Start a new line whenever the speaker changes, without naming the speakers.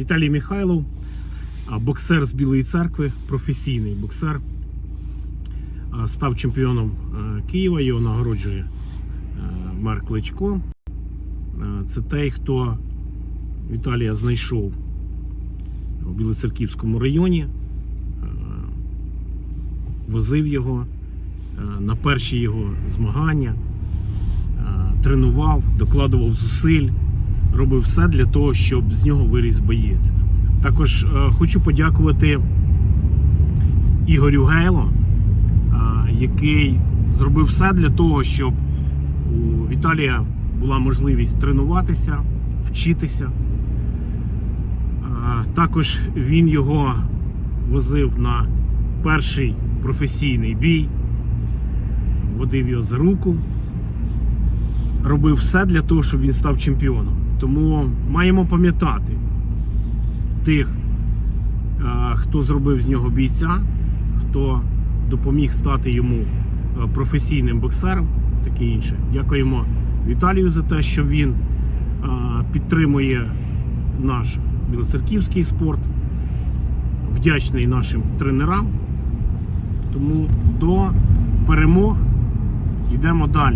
Віталій Михайлов, боксер з Білої церкви, професійний боксер. Став чемпіоном Києва, його нагороджує Марк Кличко. Е, Це той, хто Віталія знайшов у Білоцерківському районі, возив його на перші його змагання, тренував, докладував зусиль, робив все для того, щоб з нього виріс боєць. Також е, хочу подякувати Ігорю Гейло, е, який зробив все для того, щоб у Віталія була можливість тренуватися, вчитися. Е, Також він його возив на перший професійний бій, водив його за руку, робив все для того, щоб він став чемпіоном. Тому маємо пам'ятати тих, е, хто зробив з нього бійця, хто допоміг стати йому е, професійним боксером, таке інше. Дякуємо Віталію за те, що він е, підтримує наш білоцерківський спорт. Вдячний нашим тренерам. Тому до перемог йдемо далі.